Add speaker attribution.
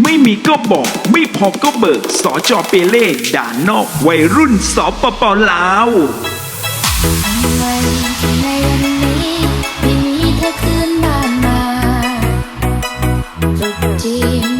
Speaker 1: ไม่มีก็บอก ไม่พอก็เบิกสอจอเปเล่ด่านอกวัยรุ่นสอปปลาวจบจริง